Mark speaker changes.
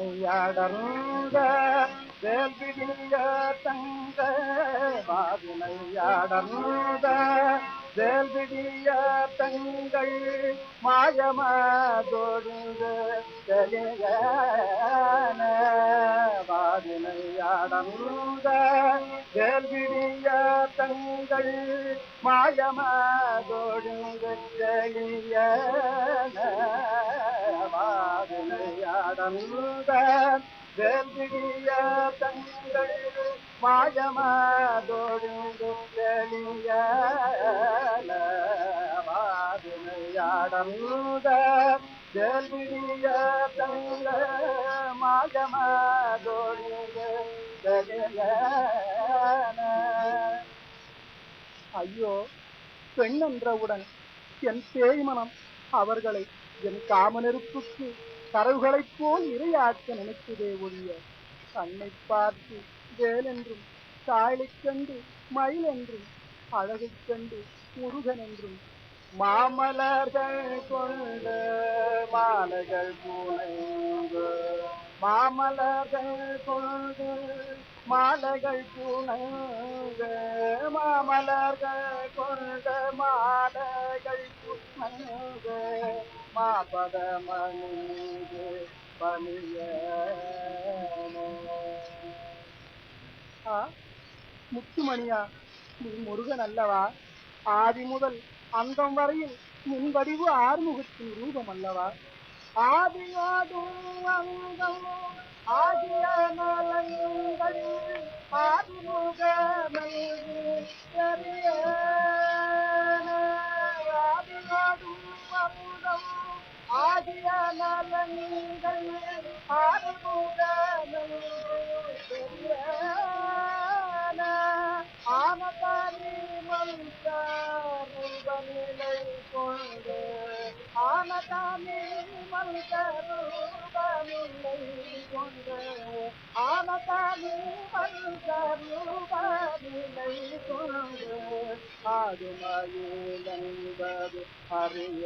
Speaker 1: வாதினையாடர்ந்த வேல்பிடிய தங்க வாதினையாடர்ந்த வேல்விடிய தங்கள் மாயமாதொழுந்த தெளியன. வாதினை தங்கள் மாயமாதொழுந்த தெளியன. வாதினை அடர்ந்த தங்கள் மாயமாதொழுந்து தெளியன வாதினையாடந்த வேல்விடிய ஐயோ பெண் என்றவுடன் என் சேய்மனம் அவர்களை என் காமநெருப்புக்கு கரவுகளைப் போல் இரையாக்க நினைத்ததே ஒழிய தன்னை பார்த்து வேலென்றும் தாழைக் கண்டு மயில் என்றும் அழகைக் கண்டு முருகன் என்றும் மாமலர்கள் கொண்ட மாலைகள் புனைந்து மாமலர்கள் கொண்டு மாலைகள் புனைந்து மாமலர்கள் கொண்ட மாலைகள் புனைந்து மாபத மணிது பணிய முத்துமணியா நீ முருகன் அல்லவா? ஆதி முதல் அந்தம் வரையில் நின் வடிவு ஆறுமுகத்தின் ரூபம் அல்லவா? ஆதியாதும் அங்கம் ஆகிய நலங்கள் ஆதிமுகமை ஆதியாதும் அங்கம் ஆகிய நலங்கள் மல்காருபநிலை கொண்டு ஆனதாமே மல்கருபநிலை கொண்டு ஆனதானி மல்கருபநிலை கொண்டு ஆடுமயிலன்பது அறிய